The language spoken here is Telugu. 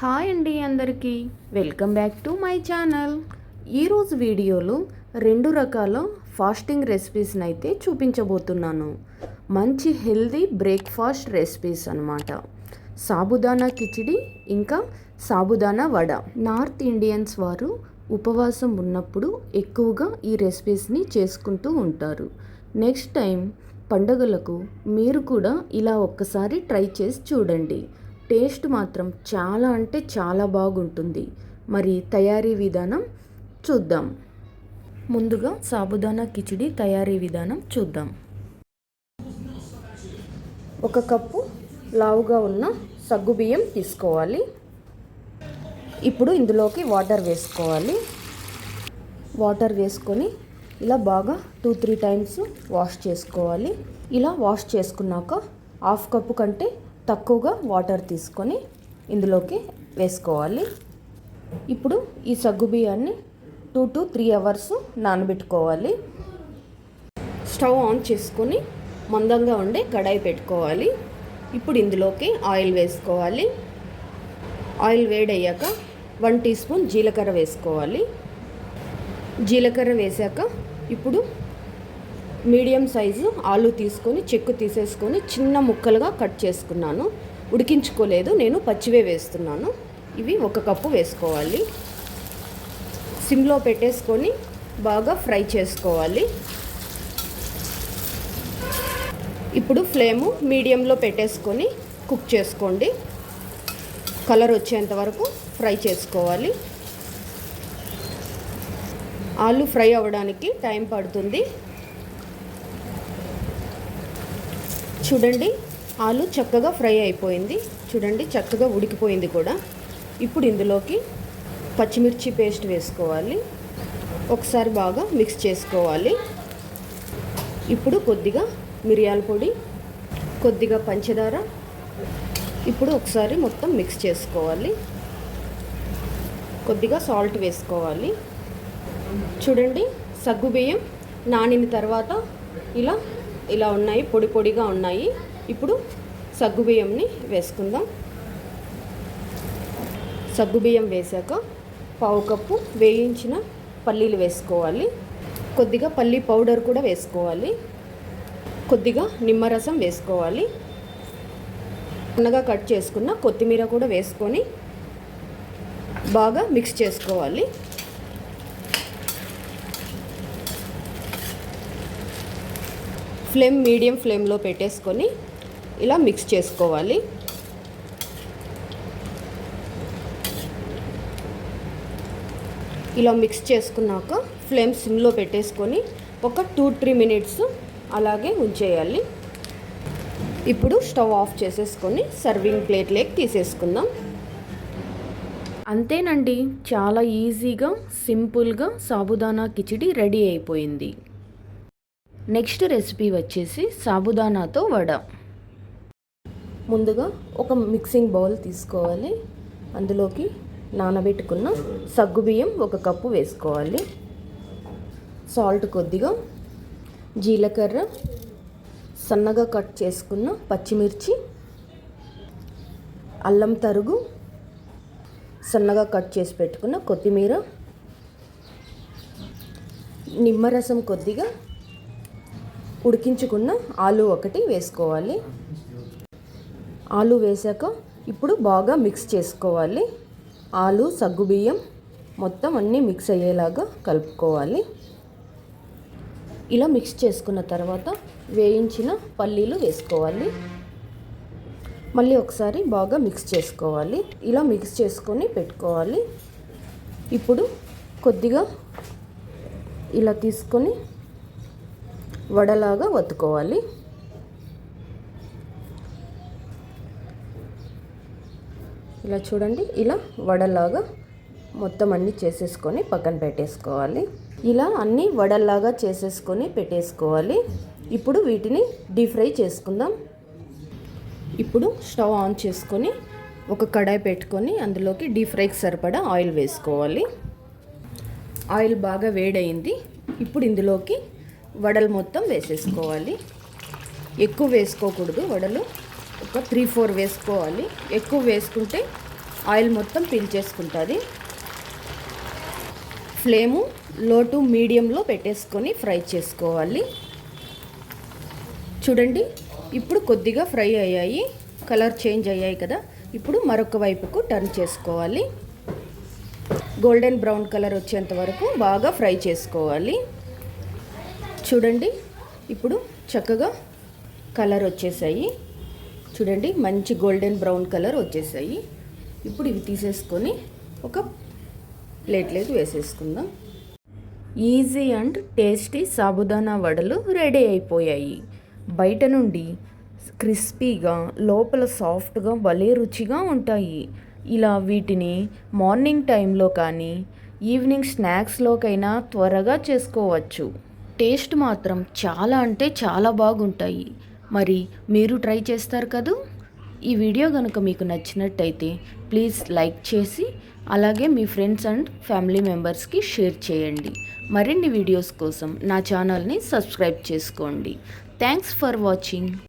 హాయ్ అండి అందరికీ. Welcome back to my channel. ఈరోజు వీడియోలో రెండు రకాల ఫాస్టింగ్ రెసిపీస్ని అయితే చూపించబోతున్నాను. మంచి హెల్దీ బ్రేక్ఫాస్ట్ రెసిపీస్ అనమాట సాబుదానా కిచిడి ఇంకా సాబుదానా వడ. నార్త్ ఇండియన్స్ వారు ఉపవాసం ఉన్నప్పుడు ఎక్కువగా ఈ రెసిపీస్ని చేసుకుంటూ ఉంటారు. నెక్స్ట్ టైం పండుగలకు మీరు కూడా ఇలా ఒక్కసారి ట్రై చేసి చూడండి. టేస్ట్ మాత్రం చాలా అంటే చాలా బాగుంటుంది. మరి తయారీ విధానం చూద్దాం. ముందుగా సాబుదానా కిచిడి తయారీ విధానం చూద్దాం. ఒక కప్పు లావుగా ఉన్న సగ్గుబియ్యం తీసుకోవాలి. ఇప్పుడు ఇందులోకి వాటర్ వేసుకోవాలి. వాటర్ వేసుకొని ఇలా బాగా టూ త్రీ టైమ్స్ వాష్ చేసుకోవాలి. ఇలా వాష్ చేసుకున్నాక హాఫ్ కప్పు కంటే తక్కువగా వాటర్ తీసుకొని ఇందులోకి వేసుకోవాలి. ఇప్పుడు ఈ సగ్గు బియ్యాన్ని టూ టు త్రీ అవర్స్ నానబెట్టుకోవాలి. స్టవ్ ఆన్ చేసుకొని మందంగా ఉండే కడాయి పెట్టుకోవాలి. ఇప్పుడు ఇందులోకి ఆయిల్ వేసుకోవాలి. ఆయిల్ వేడయ్యాక వన్ టీ స్పూన్ జీలకర్ర వేసుకోవాలి. జీలకర్ర వేసాక ఇప్పుడు మీడియం సైజు ఆలు తీసుకొని చెక్కు తీసేసుకొని చిన్న ముక్కలుగా కట్ చేసుకున్నాను. ఉడికించుకోలేదు నేను పచ్చివే వేస్తున్నాను. ఇవి ఒక కప్పు వేసుకోవాలి. సిమ్లో పెట్టేసుకొని బాగా ఫ్రై చేసుకోవాలి. ఇప్పుడు ఫ్లేము మీడియంలో పెట్టేసుకొని కుక్ చేసుకోండి. కలర్ వచ్చేంత వరకు ఫ్రై చేసుకోవాలి. ఆలు ఫ్రై అవ్వడానికి టైం పడుతుంది. చూడండి ఆలు చక్కగా ఫ్రై అయిపోయింది. చూడండి చక్కగా ఉడికిపోయింది కూడా. ఇప్పుడు ఇందులోకి పచ్చిమిర్చి పేస్ట్ వేసుకోవాలి. ఒకసారి బాగా మిక్స్ చేసుకోవాలి. ఇప్పుడు కొద్దిగా మిరియాల పొడి కొద్దిగా పంచదార. ఇప్పుడు ఒకసారి మొత్తం మిక్స్ చేసుకోవాలి. కొద్దిగా సాల్ట్ వేసుకోవాలి. చూడండి సగ్గుబియ్యం నానిన తర్వాత ఇలా ఇలా ఉన్నాయి పొడి పొడిగా ఉన్నాయి. ఇప్పుడు సగ్గుబియ్యంని వేసుకుందాం. సగ్గుబియ్యం వేసాక పావు కప్పు వేయించిన పల్లీలు వేసుకోవాలి. కొద్దిగా పల్లీ పౌడర్ కూడా వేసుకోవాలి. కొద్దిగా నిమ్మరసం వేసుకోవాలి. సన్నగా కట్ చేసుకున్న కొత్తిమీర కూడా వేసుకొని బాగా మిక్స్ చేసుకోవాలి. ఫ్లేమ్ మీడియం ఫ్లేమ్లో పెట్టేసుకొని ఇలా మిక్స్ చేసుకోవాలి. ఇలా మిక్స్ చేసుకున్నాక ఫ్లేమ్ సిమ్లో పెట్టేసుకొని ఒక టూ త్రీ మినిట్స్ అలాగే ఉంచేయాలి. ఇప్పుడు స్టవ్ ఆఫ్ చేసేసుకొని సర్వింగ్ ప్లేట్లోకి తీసేసుకుందాం. అంతేనండి చాలా ఈజీగా సింపుల్గా సాబుదానా కిచిడి రెడీ అయిపోయింది. నెక్స్ట్ రెసిపీ వచ్చేసి సాబుదానాతో వడ. ముందుగా ఒక మిక్సింగ్ బౌల్ తీసుకోవాలి. అందులోకి నానబెట్టుకున్న సగ్గుబియ్యం ఒక కప్పు వేసుకోవాలి. సాల్ట్ కొద్దిగా జీలకర్ర సన్నగా కట్ చేసుకున్న పచ్చిమిర్చి అల్లం తరుగు సన్నగా కట్ చేసి పెట్టుకున్న కొత్తిమీర నిమ్మరసం కొద్దిగా ఉడికించుకున్న ఆలు ఒకటి వేసుకోవాలి. ఆలు వేసాక ఇప్పుడు బాగా మిక్స్ చేసుకోవాలి. ఆలు సగ్గుబియ్యం మొత్తం అన్నీ మిక్స్ అయ్యేలాగా కలుపుకోవాలి. ఇలా మిక్స్ చేసుకున్న తర్వాత వేయించిన పల్లీలు వేసుకోవాలి. మళ్ళీ ఒకసారి బాగా మిక్స్ చేసుకోవాలి. ఇలా మిక్స్ చేసుకొని పెట్టుకోవాలి. ఇప్పుడు కొద్దిగా ఇలా తీసుకొని వడలాగా వత్తుకోవాలి ఇలా చూడండి ఇలా వడలాగా మొత్తం అన్నీ చేసేసుకొని పక్కన పెట్టేసుకోవాలి. ఇలా అన్నీ వడల్లాగా చేసేసుకొని పెట్టేసుకోవాలి. ఇప్పుడు వీటిని డీప్ ఫ్రై చేసుకుందాం. ఇప్పుడు స్టవ్ ఆన్ చేసుకొని ఒక కడాయి పెట్టుకొని అందులోకి డీప్ ఫ్రైకి సరిపడా ఆయిల్ వేసుకోవాలి. ఆయిల్ బాగా వేడైంది ఇప్పుడు ఇందులోకి వడలు మొత్తం వేసేసుకోవాలి. ఎక్కువ వేసుకోకూడదు వడలు. ఒక త్రీ ఫోర్ వేసుకోవాలి. ఎక్కువ వేసుకుంటే ఆయిల్ మొత్తం పీల్చేసుకుంటుంది. ఫ్లేము లో టు మీడియంలో పెట్టేసుకొని ఫ్రై చేసుకోవాలి. చూడండి ఇప్పుడు కొద్దిగా ఫ్రై అయ్యాయి. కలర్ చేంజ్ అయ్యాయి కదా. ఇప్పుడు మరొక వైపుకు టర్న్ చేసుకోవాలి. గోల్డెన్ బ్రౌన్ కలర్ వచ్చేంత వరకు బాగా ఫ్రై చేసుకోవాలి. చూడండి. ఇప్పుడు చక్కగా కలర్ వచ్చేసాయి. చూడండి మంచి గోల్డెన్ బ్రౌన్ కలర్ వచ్చేసాయి. ఇప్పుడు ఇవి తీసేసుకొని ఒక ప్లేట్లోకి వేసేసుకుందాం. ఈజీ అండ్ టేస్టీ సాబుదానా వడలు రెడీ అయిపోయాయి. బయట నుండి క్రిస్పీగా లోపల సాఫ్ట్గా భలే రుచిగా ఉంటాయి. ఇలా వీటిని మార్నింగ్ టైంలో కానీ ఈవినింగ్ స్నాక్స్లోకైనా త్వరగా చేసుకోవచ్చు. టేస్ట్ మాత్రం చాలా అంటే చాలా బాగుంటాయి. మరి మీరు ట్రై చేస్తారు కదూ? ఈ వీడియో కనుక మీకు నచ్చినట్టయితే ప్లీజ్ లైక్ చేసి అలాగే మీ ఫ్రెండ్స్ అండ్ ఫ్యామిలీ మెంబర్స్కి షేర్ చేయండి. మరిన్ని వీడియోస్ కోసం నా ఛానల్ని సబ్స్క్రైబ్ చేసుకోండి. Thanks for watching.